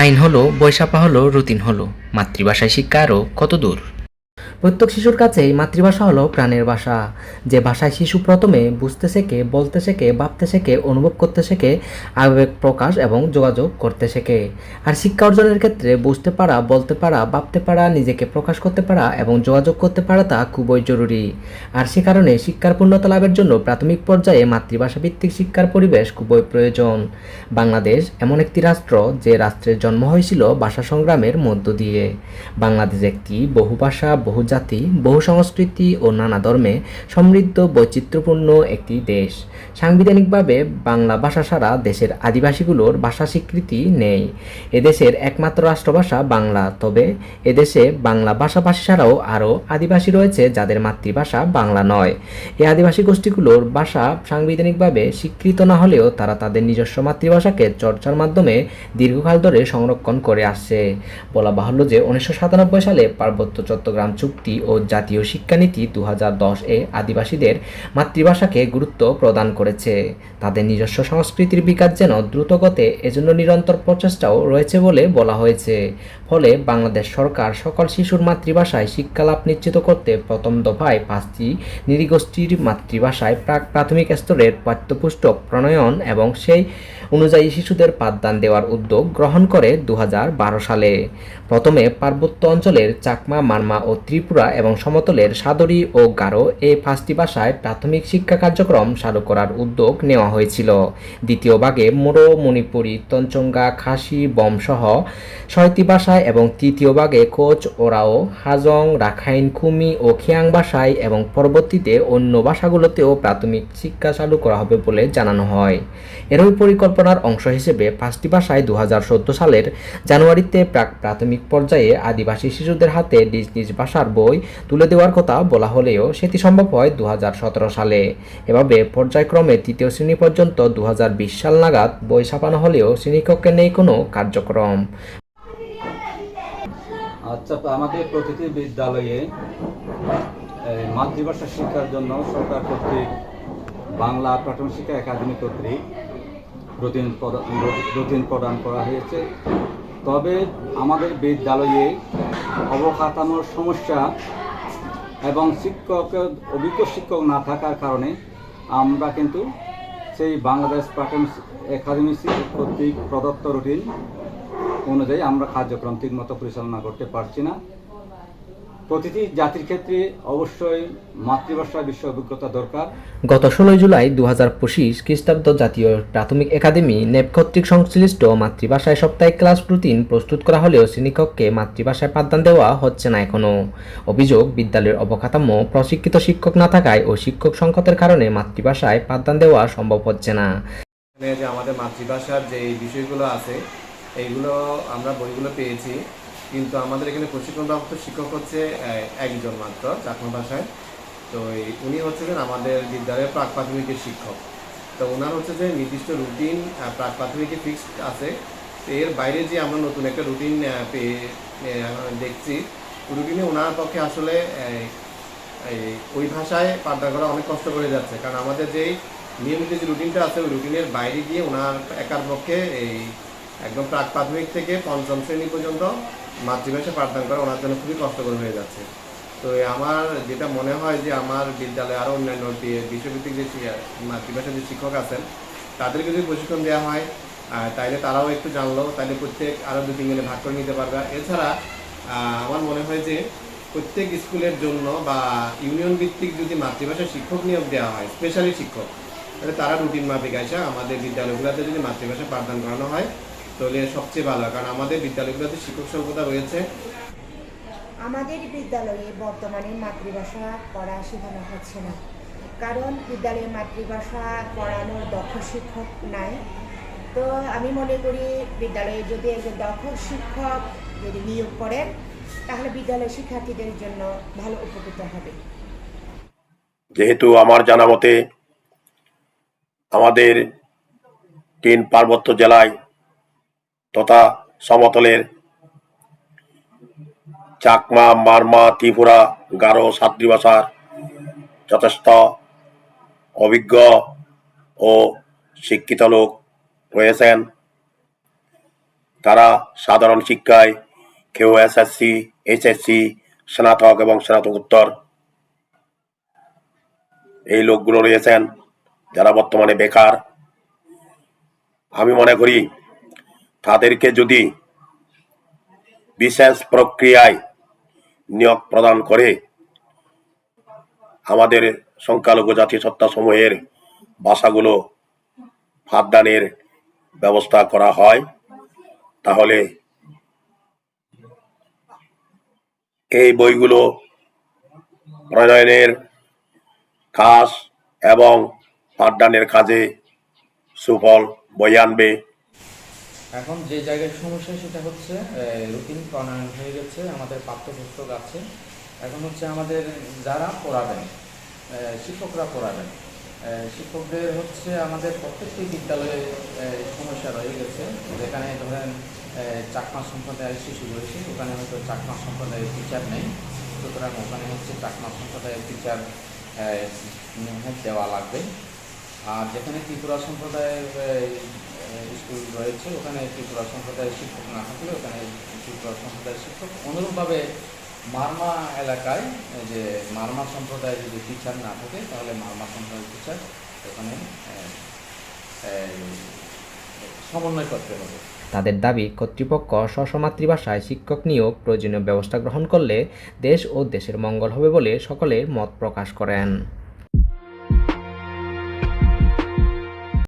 আইন হলো বৈশাপা হলো রুতিন হলো মাতৃভাষায় শিক্ষা আরও কত দূর? প্রত্যেক শিশুর কাছেই মাতৃভাষা হলো প্রাণের ভাষা। যে ভাষায় শিশু প্রথমে বুঝতে শেখে, বলতে শেখে, ভাবতে শেখে, অনুভব করতে শেখে, আবেগ প্রকাশ এবং যোগাযোগ করতে শেখে। আর শিক্ষা অর্জনের ক্ষেত্রে বুঝতে পারা, বলতে পারা, ভাবতে পারা, নিজেকে প্রকাশ করতে পারা এবং যোগাযোগ করতে পারা তা খুবই জরুরি। আর সে কারণে শিক্ষার পূর্ণতা লাভের জন্য প্রাথমিক পর্যায়ে মাতৃভাষা ভিত্তিক শিক্ষার পরিবেশ খুবই প্রয়োজন। বাংলাদেশ এমন একটি রাষ্ট্র যে রাষ্ট্রের জন্ম হয়েছিল ভাষা সংগ্রামের মধ্য দিয়ে। বাংলাদেশ একটি বহুভাষা বহু জাতি, বহু সংস্কৃতি ও নানা ধর্মে সমৃদ্ধ, বৈচিত্র্যপূর্ণ একটি দেশ। সাংবিধানিকভাবে বাংলা ভাষা ছাড়া দেশের আদিবাসীগুলোর ভাষা স্বীকৃতি নেই। এদেশের একমাত্র রাষ্ট্রভাষা বাংলা। তবে এদেশে বাংলা ভাষাভাষী ছাড়াও আরও আদিবাসী রয়েছে যাদের মাতৃভাষা বাংলা নয়। এই আদিবাসী গোষ্ঠীগুলোর ভাষা সাংবিধানিকভাবে স্বীকৃত না হলেও তারা তাদের নিজস্ব মাতৃভাষাকে চর্চার মাধ্যমে দীর্ঘকাল ধরে সংরক্ষণ করে আসছে। বলা বাহুল্য যে উনিশশো সাতানব্বই সালে পার্বত্য চট্টগ্রাম চুক্তি ও জাতীয় শিক্ষানীতি দু হাজার দশ এ আদিবাসীদের মাতৃভাষাকে গুরুত্ব প্রদান করেছে। তাদের নিজস্ব সংস্কৃতির বিকাশ যেন দ্রুতগতে এজন্য নিরন্তর প্রচেষ্টাও রয়েছে বলে বলা হয়েছে। ফলে বাংলাদেশ সরকার সকল শিশুর মাতৃভাষায় শিক্ষালাভ নিশ্চিত করতে প্রথম দফায় পাঁচটি নৃগোষ্ঠীর মাতৃভাষায় প্রাক প্রাথমিক স্তরের পাঠ্যপুস্তক, প্রণয়ন এবং সেই অনুযায়ী শিশুদের পাঠদান দেওয়ার উদ্যোগ গ্রহণ করে দু হাজার বারো সালে। প্রথমে পার্বত্য অঞ্চলের চাকমা, মারমা ও ত্রিপুরা এবং সমতলের সাদরি ও গারো এই পাঁচটি ভাষায় প্রাথমিক শিক্ষা কার্যক্রম চালু করার উদ্যোগ নেওয়া হয়েছিল। দ্বিতীয় ভাগে মোরো মণিপুরী তঞ্চঙ্গা খাসি, বমসহ ছয়টি ভাষায় এবং তৃতীয় ভাগে কোচ, ওরাও, হাজং, রাখাইন, খুমি ও খিয়াং ভাষায় এবং পরবর্তীতে অন্য ভাষাগুলোতেও প্রাথমিক শিক্ষা চালু করা হবে বলে জানানো হয়। এরই পরিকল্পনার অংশ হিসেবে পাঁচটি ভাষায় দু সালের জানুয়ারিতে প্রাক প্রাথমিক পর্যায়ে আদিবাসী শিশুদের হাতে নিজ নিজ ভাষার বই তুলে দেওয়ার কথা বলা হলেও সেটি সম্ভব হয় দুহাজার সতেরো সালে। এভাবে পর্যায়ক্রমে তৃতীয় শ্রেণি পর্যন্ত দুহাজার বিশ সাল নাগাদ বই ছাপানো হলেও শ্রেণীকক্ষে নেই কোনো কার্যক্রম। আচ্ছা আমাদের প্রতিটি বিদ্যালয়ে মাতৃভাষা শিক্ষার জন্য সরকার কর্তৃক বাংলা প্রাথমিক শিক্ষা একাডেমি কর্তৃক রুটিন প্রদান রুটিন প্রদান করা হয়েছে। তবে আমাদের বিদ্যালয়ে অবকাঠামোর সমস্যা এবং শিক্ষকের অভিজ্ঞ শিক্ষক না থাকার কারণে আমরা কিন্তু সেই বাংলাদেশ প্রাথমিক একাডেমি কর্তৃক প্রদত্ত রুটিন অনুযায়ী আমরা কার্যক্রম ঠিকমতো পরিচালনা করতে পারছি না। প্রতিটি জাতির ক্ষেত্রে অবশ্যই মাতৃভাষা বিশ্ব অভিজ্ঞতা দরকার। গত ষোলোই জুলাই দু হাজার পঁচিশ খ্রিস্টাব্দ জাতীয় প্রাথমিক একাডেমি নেপ কর্তৃক সংশ্লিষ্ট মাতৃভাষায় সাপ্তাহিক ক্লাস রুটিন প্রস্তুত করা হলেও শ্রেণীকক্ষে মাতৃভাষায় পাঠদান দেওয়া হচ্ছে না এখনও। অভিযোগ বিদ্যালয়ের অবকাঠামো প্রশিক্ষিত শিক্ষক না থাকায় ও শিক্ষক সংকটের কারণে মাতৃভাষায় পাঠদান দেওয়া সম্ভব হচ্ছে না। যে আমাদের মাতৃভাষার যে বিষয়গুলো আছে এইগুলো আমরা বইগুলো পেয়েছি। কিন্তু আমাদের এখানে প্রশিক্ষণপ্রাপ্ত শিক্ষক হচ্ছে একজন মাত্র, চাকমা ভাষায়। তো উনি হচ্ছে যে আমাদের বিদ্যালয়ের প্রাক প্রাথমিকের শিক্ষক। তো ওনার হচ্ছে যে নির্দিষ্ট রুটিন প্রাক প্রাথমিকে ফিক্সড আছে। এর বাইরে যে আমরা নতুন একটা রুটিন পেয়ে দেখছি, রুটিনে ওনার পক্ষে আসলে ওই ভাষায় পাঠদান করা অনেক কষ্ট করে যাচ্ছে। কারণ আমাদের যেই নিয়মিত যে রুটিনটা আছে, ওই রুটিনের বাইরে গিয়ে ওনার একার পক্ষে এই একদম প্রাক প্রাথমিক থেকে পঞ্চম শ্রেণি পর্যন্ত মাতৃভাষা পাঠদান করা ওনার জন্য খুবই কষ্টকর হয়ে যাচ্ছে। তো আমার যেটা মনে হয় যে আমার বিদ্যালয়ে আরও অন্যান্য বি- বিষয়ভিত্তিক যে মাতৃভাষার যে শিক্ষক আছেন তাদেরকে যদি প্রশিক্ষণ দেওয়া হয় তাইলে তারাও একটু জানলো, তাইলে প্রত্যেক আরও দু তিনজনে ভাগ করে নিতে পারবে। এছাড়া আমার মনে হয় যে প্রত্যেক স্কুলের জন্য বা ইউনিয়ন ভিত্তিক যদি মাতৃভাষার শিক্ষক নিয়োগ দেওয়া হয়, স্পেশালি শিক্ষক, তাহলে তারা রুটিন মাফিক আসা আমাদের বিদ্যালয়গুলোতে যদি মাতৃভাষা পাঠদান করানো হয় তাহলে সবচেয়ে ভালো কারণ আমাদের বিদ্যালয়গুলোতে শিক্ষক সংকতা রয়েছে। আমাদের বিদ্যালয়ে বর্তমানে মাতৃভাষা পড়া শেখানো হচ্ছে না। কারণ বিদ্যালয়ে মাতৃভাষা পড়ানোর দক্ষ শিক্ষক নাই। তো আমি মনে করি বিদ্যালয়ে যদি একজন দক্ষ শিক্ষক যদি নিয়োগ করেন তাহলে বিদ্যালয়ের শিক্ষার্থীদের জন্য ভালো উপকৃত হবে। যেহেতু আমার জানা মতে আমাদের তিন পার্বত্য জেলায় তথা সমতলের চাকমা, মারমা, ত্রিপুরা, গারো সাদ্রি ভাষার যথেষ্ট অভিজ্ঞ ও শিক্ষিত লোক রয়েছেন। তারা সাধারণ শিক্ষায় কেউ এসএসসি, এইচএসসি, স্নাতক এবং স্নাতকোত্তর এই লোকগুলো রয়েছেন যারা বর্তমানে বেকার। আমি মনে করি তাদেরকে যদি বিশেষ প্রক্রিয়ায় নিয়োগ প্রদান করে, আমাদের সংখ্যালঘু জাতি সত্তা সমূহের ভাষাগুলো পাঠদানের ব্যবস্থা করা হয়, তাহলে এই বইগুলো প্রণয়নের কাজ এবং পাঠদানের কাজে সুফল বই আনবে। এখন যে জায়গায় সমস্যা সেটা হচ্ছে রুটিন প্রণয়ন হয়ে গেছে, আমাদের পাঠ্যপুস্তক আছে। এখন হচ্ছে আমাদের যারা পড়াবেন শিক্ষকরা পড়াবেন শিক্ষকদের হচ্ছে আমাদের প্রত্যেকটি বিদ্যালয়ে সমস্যা রয়ে গেছে। যেখানে ধরেন চাকমা সম্প্রদায়ের শিশু রয়েছে, ওখানে হয়তো চাকমা সম্প্রদায়ের টিচার নেই। সুতরাং ওখানে হচ্ছে চাকমা সম্প্রদায়ের টিচার দেওয়া লাগবে। আর যেখানে ত্রিপুরা সম্প্রদায়ের স্কুল রয়েছে, ওখানে ত্রিপুরা সম্প্রদায়ের শিক্ষক না থাকলে ওখানে ত্রিপুরা সম্প্রদায়ের শিক্ষক। অনুরূপভাবে মারমা এলাকায় যে মারমা সম্প্রদায়ের যদি টিচার না থাকে, তাহলে মারমা সম্প্রদায়ের টিচার ওখানে সমন্বয় করতে হবে। তাদের দাবি, কর্তৃপক্ষ স্ব মাতৃভাষায় শিক্ষক নিয়োগ প্রয়োজনীয় ব্যবস্থা গ্রহণ করলে দেশ ও দেশের মঙ্গল হবে বলে সকলে মত প্রকাশ করেন।